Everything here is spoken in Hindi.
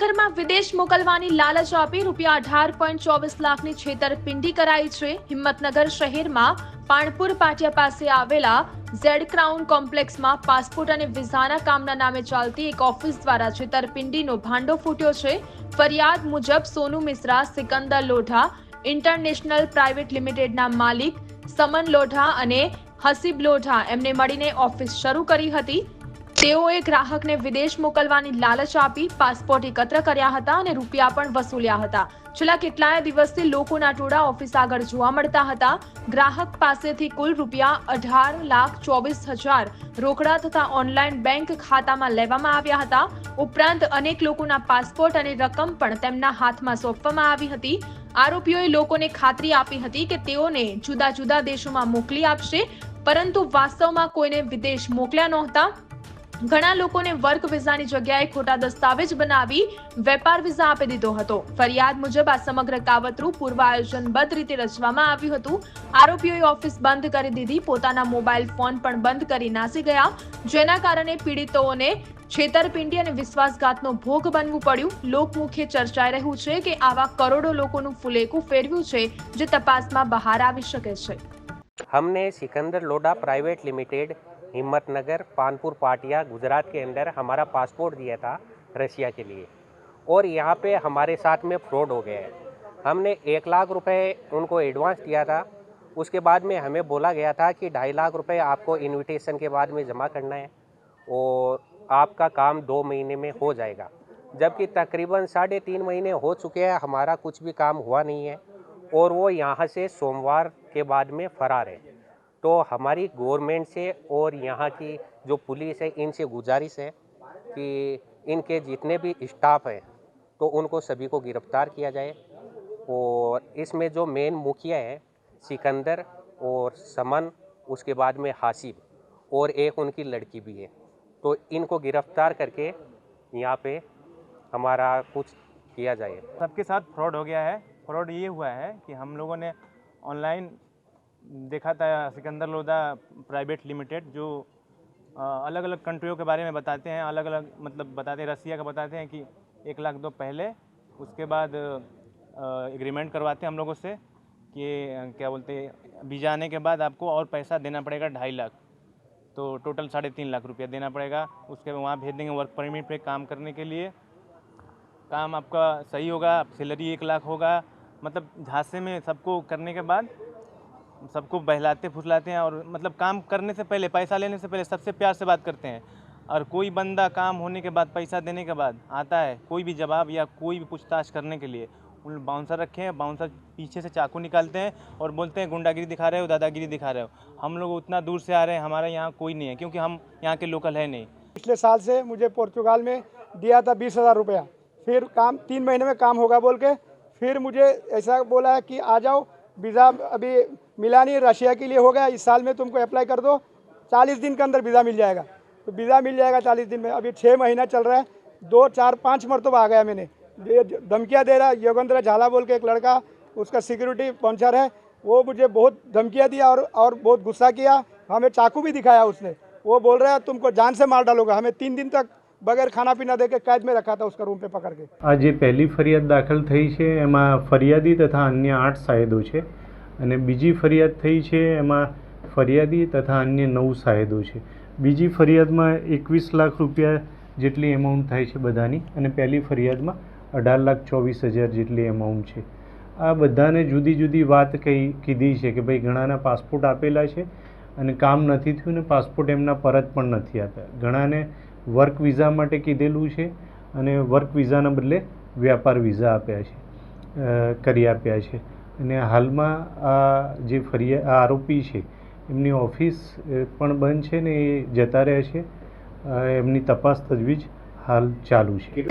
હિંમતનગરમાં વિદેશ મોકલવાની લાલચ આપી રૂપિયા અઢાર પોઈન્ટ ચોવીસ લાખની છેતરપિંડી કરાઈ છે. હિંમતનગર શહેરમાં પાણપુર પાટિયા પાસે આવેલા ઝેડ ક્રાઉન કોમ્પ્લેક્સમાં પાસપોર્ટ અને વિઝાના કામના નામે ચાલતી એક ઓફિસ દ્વારા છેતરપિંડીનો ભાંડો ફૂટ્યો છે. ફરિયાદ મુજબ સોનુ મિશ્રા, સિકંદર લોઢા, ઇન્ટરનેશનલ પ્રાઇવેટ લિમિટેડના માલિક, સમન લોઢા અને હસીબ લોઢા એમને મળીને ઓફિસ શરૂ કરી હતી. તેઓએ ગ્રાહકને વિદેશ મોકલવાની લાલચ આપી, પાસપોર્ટ એકત્ર કર્યા હતા અને રૂપિયા પણ વસૂલ્યા હતા. છેલ્લા કેટલાય દિવસથી લોકોના ટોળા ઓફિસ આગળ જોવા મળતા હતા. ગ્રાહક પાસેથી કુલ રૂપિયા અઢાર લાખ ચોવીસ હજાર રોકડા તથા ઓનલાઈન બેંક ખાતામાં લેવામાં આવ્યા હતા. ઉપરાંત અનેક લોકોના પાસપોર્ટ અને રકમ પણ તેમના હાથમાં સોંપવામાં આવી હતી. આરોપીઓએ લોકોને ખાતરી આપી હતી કે તેઓને જુદા જુદા દેશોમાં મોકલી આપશે, પરંતુ વાસ્તવમાં કોઈને વિદેશ મોકલ્યા નહોતા. ઘણા લોકોને વર્ક વિઝાની જગ્યાએ ખોટા દસ્તાવેજ બનાવી વેપાર વિઝા આપી દીધો હતો. ફરિયાદ મુજબ આ સમગ્ર કાવતરું પૂર્વ આયોજનબદ્ધ રીતે રચવામાં આવ્યું હતું. આરોપીઓએ ઓફિસ બંધ કરી દીધી, પોતાના મોબાઈલ ફોન પણ બંધ કરી નાસી ગયા. જેના કારણે પીડિતોને છેતરપિંડી અને વિશ્વાસઘાતનો ભોગ બનવું પડ્યું. લોકમુખ્ય ચર્ચાઈ રહ્યું છે કે આવા કરોડો લોકોનું ફુલેકું ફેરવ્યું છે જે તપાસમાં બહાર આવી શકે છે. હમને Sikandar Lodha private limited limited Himmatnagar, Panpur, Patiya, Gujarat के अंदर हमारा पासपोर्ट दिया था रशिया के लिए। और यहाँ पे हमारे साथ में फ्रॉड हो गया है। हमने एक लाख रुपए उनको एडवांस दिया था। उसके बाद में हमें बोला गया था कि ढाई लाख रुपए आपको इनविटेशन के बाद में जमा करना है और आपका काम दो महीने में हो जाएगा। जबकि तकरीबन साढ़े तीन महीने हो चुके हैं, हमारा कुछ भी काम हुआ नहीं है और वो यहाँ से सोमवार के बाद में फरार है। तो हमारी गवर्नमेंट से और यहाँ की जो पुलिस है, इनसे गुजारिश है कि इनके जितने भी स्टाफ हैं तो उनको सभी को गिरफ़्तार किया जाए। और इसमें जो मेन मुखिया है, सिकंदर और समन, उसके बाद में हासिब और एक उनकी लड़की भी है। तो इनको गिरफ़्तार करके यहाँ पे हमारा कुछ किया जाए। सबके साथ फ्रॉड हो गया है। फ्रॉड ये हुआ है कि हम लोगों ने ऑनलाइन देखा था सिकंदर लोधा प्राइवेट लिमिटेड, जो अलग अलग कंट्रियों के बारे में बताते हैं अलग अलग मतलब बताते हैं, रसिया का बताते हैं कि एक लाख दो पहले, उसके बाद एग्रीमेंट करवाते हैं हम लोगों से कि क्या बोलते हैं वीज़ा आने के बाद आपको और पैसा देना पड़ेगा ढाई लाख। तो टोटल साढ़े तीन लाख रुपया देना पड़ेगा। उसके बाद वहाँ भेज देंगे वर्क परमिट पे काम करने के लिए। काम आपका सही होगा सैलरी एक लाख होगा। मतलब झांसे में सबको करने के बाद सबको बहलाते, फुसलाते हैं और मतलब काम करने से पहले, पैसा लेने से पहले सबसे प्यार से बात करते हैं। और कोई बंदा काम होने के बाद, पैसा देने के बाद आता है कोई भी जवाब या कोई भी पूछताछ करने के लिए, उन बाउंसर रखे हैं बाउंसर पीछे से चाकू निकालते हैं और बोलते हैं, गुंडागिरी दिखा रहे हो, दादागिरी दिखा रहे हो। हम लोग उतना दूर से आ रहे हैं, हमारा यहाँ कोई नहीं है, क्योंकि हम यहाँ के लोकल है नहीं। पिछले साल से मुझे पोर्चुगाल में दिया था बीस हज़ार रुपया। फिर काम, तीन महीने में काम होगा बोल के, फिर मुझे ऐसा बोला है कि, आ जाओ वीज़ा अभी मिला नहीं, रशिया के लिए हो गया, इस साल में तुमको अप्लाई कर दो, चालीस दिन के अंदर वीज़ा मिल जाएगा। तो वीज़ा मिल जाएगा चालीस दिन में, अभी छः महीना चल रहा है, दो, चार, पाँच मरतबा आ गया मैंने। धमकियाँ दे रहा, योगेंद्र झाला बोल के एक लड़का, उसका सिक्योरिटी पंचर है, वो मुझे बहुत धमकियाँ दिया और और बहुत गुस्सा किया, हमें चाकू भी दिखाया उसने। वो बोल रहा है, तुमको जान से मार डालूँगा, हमें तीन दिन तक बगैर खाना पीना दे के कैद में रखा था उसका रूम पे पकड़ के આ જે પહેલી ફરિયાદ દાખલ થઈ છે એમાં ફરિયાદી તથા અન્ય આઠ સાહેદો છે અને બીજી ફરિયાદ થઈ છે એમાં ફરિયાદી તથા અન્ય નવ સાહેદો છે બીજી ફરિયાદમાં એકવીસ લાખ રૂપિયા જેટલી એમાઉન્ટ થાય છે બધાની અને પહેલી ફરિયાદમાં અઢાર લાખ ચોવીસ હજાર જેટલી એમાઉન્ટ છે આ બધાને જુદી જુદી વાત કહી કીધી છે કે ભાઈ ઘણાના પાસપોર્ટ આપેલા છે અને કામ નથી થયું ને પાસપોર્ટ એમના પરત પણ નથી આપ્યા ઘણાને વર્ક વિઝા માટે કીધેલું છે અને વર્ક વિઝાના બદલે વ્યાપાર વિઝા આપ્યા છે કરી આપ્યા છે. અને હાલમાં આ જે ફરિયા, આ આરોપી છે, એમની ઓફિસ પણ બંધ છે ને એ જતા રહ્યા છે. એમની તપાસ તજવીજ હાલ ચાલુ છે.